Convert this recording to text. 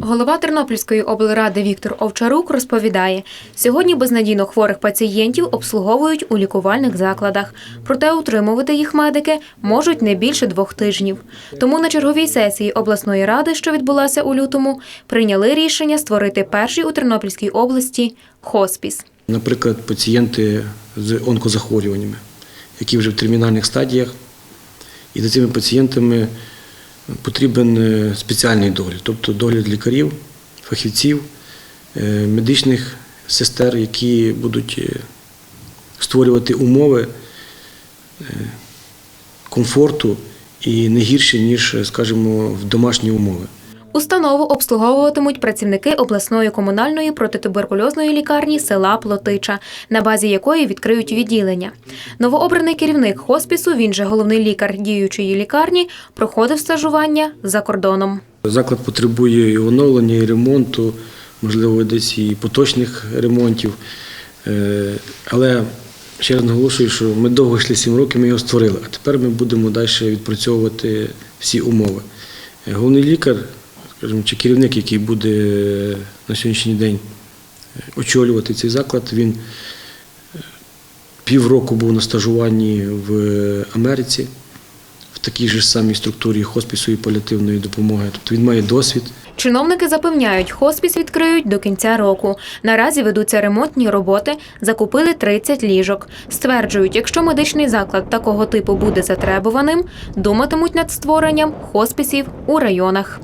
Голова Тернопільської облради Віктор Овчарук розповідає, сьогодні безнадійно хворих пацієнтів обслуговують у лікувальних закладах, проте утримувати їх медики можуть не більше двох тижнів. Тому на черговій сесії обласної ради, що відбулася у лютому, прийняли рішення створити перший у Тернопільській області хоспіс. Наприклад, пацієнти з онкозахворюваннями, які вже в термінальних стадіях, і за цими пацієнтами потрібен е, спеціальний догляд, тобто догляд лікарів, фахівців, е, медичних сестер, які будуть е, створювати умови комфорту і не гірші, ніж, скажімо, в домашні умови. Установу обслуговуватимуть працівники обласної комунальної протитуберкульозної лікарні села Плотича, на базі якої відкриють відділення. Новообраний керівник хоспісу, він же головний лікар діючої лікарні, проходив стажування за кордоном. Заклад потребує і оновлення, і ремонту, можливо, десь і поточних ремонтів. Е, Але ще раз наголошую, що ми довго йшли 7 років, ми його створили, а тепер ми будемо далі відпрацьовувати всі умови. Е, Головний лікар, скажімо, чи керівник, який буде на сьогоднішній день е, очолювати цей заклад, він е, півроку був на стажуванні в Америці в такій же самій структурі хоспісу і паліативної допомоги. Тобто він має досвід. Чиновники запевняють, хоспіс відкриють до кінця року. Наразі ведуться ремонтні роботи, закупили 30 ліжок. Стверджують, якщо медичний заклад такого типу буде затребуваним, думатимуть над створенням хоспісів у районах.